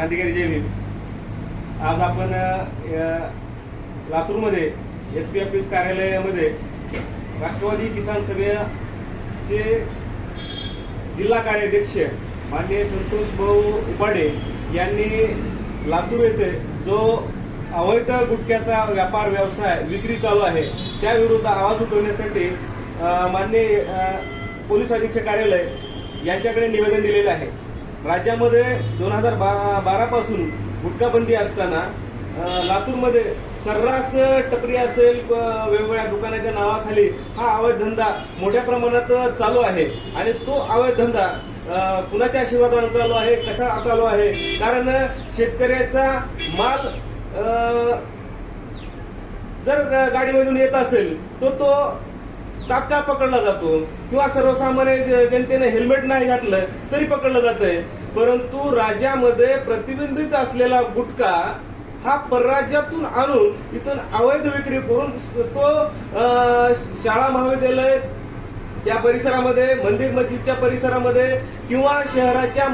क्रांतिकारी जय भीम. आज आपण लातूरमध्ये एस पी ऑफिस कार्यालयामध्ये राष्ट्रवादी किसान सभेचे जिल्हा कार्याध्यक्ष माननीय संतोष भाऊ उपाडे यांनी लातूर येथे जो अवैध गुटख्याचा व्यापार व्यवसाय विक्री चालू आहे त्याविरुद्ध आवाज उठवण्यासाठी माननीय पोलीस अधीक्षक कार्यालय यांच्याकडे निवेदन दिलेलं आहे. राज्यामध्ये दोन हजार बारा पासून गुटखाबंदी असताना लातूरमध्ये सर्रास टपरी असेल वेगवेगळ्या दुकानाच्या नावाखाली हा अवैध धंदा मोठ्या प्रमाणात चालू आहे. आणि तो अवैध धंदा कुणाच्या आशीर्वादानं चालू आहे कशा चालू आहे? कारण शेतकऱ्याचा माल जर गाडीमधून येत असेल तर तो तात्काळ पकडला जातो. किंवा सर्वसामान्य जनतेने हेल्मेट नाही घातलं तरी पकडलं जातंय. परंतु राज्यामध्ये प्रतिबंधित असलेला गुटखा हा परराज्यातून आणून इथून अवैध विक्री करून तो शाळा महाविद्यालय च्या परिसरामध्ये मंदिर मस्जिदच्या परिसरामध्ये किंवा शहराच्या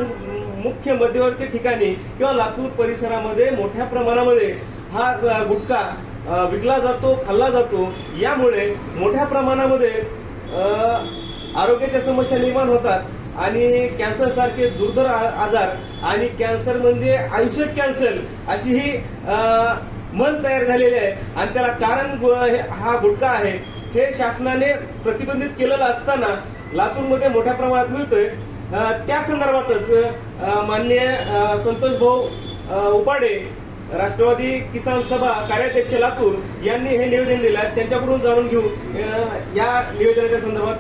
मुख्य मध्यवर्ती ठिकाणी किंवा लातूर परिसरामध्ये मोठ्या प्रमाणामध्ये हा गुटखा विकला जातो खाल्ला जातो यामुळे मोठ्या प्रमाणामध्ये आरोग्याच्या समस्या निर्माण होतात आणि कॅन्सर सारखे दुर्धर आ- आजार आणि कॅन्सर म्हणजे आयुष्यच कॅन्सर अशी ही मन तयार झालेले आहे. आणि त्याला कारण गु- हे- हा गुटखा आहे हे शासनाने प्रतिबंधित केलेलं असताना लातूरमध्ये मोठ्या प्रमाणात मिळतोय. त्या संदर्भातच मान्य माननीय संतोष भाऊ उपाडे राष्ट्रवादी किसान सभा कार्याध्यक्ष लातूर यांनी हे निवेदन दिलं आहे. त्यांच्याकडून जाणून घेऊ या निवेदनाच्या संदर्भात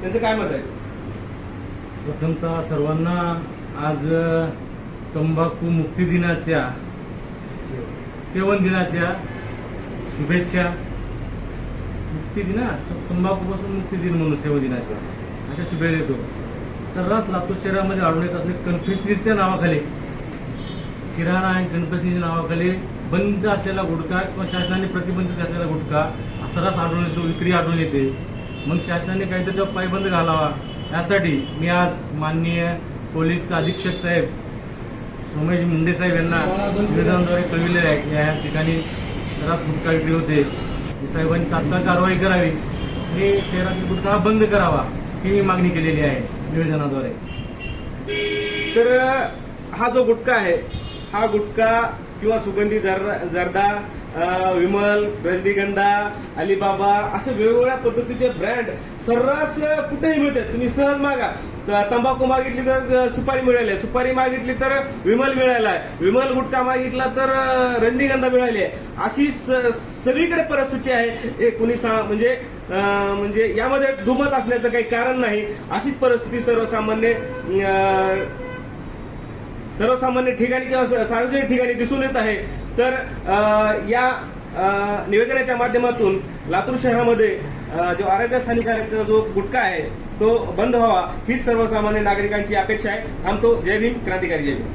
त्यांचं काय मत आहे? प्रथमतः सर्वांना आज तंबाखू मुक्ती दिनाच्या सेवन दिनाच्या शुभेच्छा. मुक्ती दिना तंबाखूपासून मुक्ती दिन म्हणून सेवन दिनाच्या. अशा शुभेच्छा देतो. सर्रास लातूर शहरामध्ये आढळून येत असले कन्फेशनीच्या नावाखाली किराणा आणि गणपतीच्या नावाखाली बंद असलेला गुटखा किंवा शासनाने प्रतिबंधित असलेला गुटखा सर्रास आढळून येतो विक्री आढळून येते. मग शासनाने काहीतरी त्यावर पायबंद घालावा. यासाठी मी आज माननीय पोलीस अधीक्षक साहेब सोमेश मुंडे साहेब यांना निवेदनाद्वारे कळविले आहे की या ठिकाणी सर्रास गुटखा विक्री होते. साहेबांनी तात्काळ कारवाई करावी. हे शहरातील गुटखा हा बंद करावा ही मी मागणी केलेली आहे निवेदनाद्वारे. तर हा जो गुटखा आहे हा गुटखा किंवा सुगंधी जर- जर्दा विमल रजनीगंधा अलिबाबा असे वेगवेगळ्या पद्धतीचे ब्रँड सर्रास कुठेही मिळतात. तुम्ही सहज मागा. त- तंबाखू मागितली तर सुपारी मिळाली आहे. सुपारी मागितली तर विमल मिळाला आहे. विमल गुटखा मागितला तर रजनीगंधा मिळाली आहे. अशी स- सगळीकडे परिस्थिती आहे. हे कुणी सा म्हणजे म्हणजे यामध्ये दुमत असल्याचं काही कारण नाही. अशीच परिस्थिती सर्वसामान्य सर्वसामान्य ठिकाणी किंवा सार्वजनिक ठिकाणी दिसून येत आहे. तर या निवेदनाच्या माध्यमातून लातूर शहरामध्ये जो आरोग्य हानिकारक जो गुटखा आहे तो बंद व्हावा हीच सर्वसामान्य नागरिकांची अपेक्षा आहे. थांबतो. जय भीम. क्रांतिकारी जय भीम.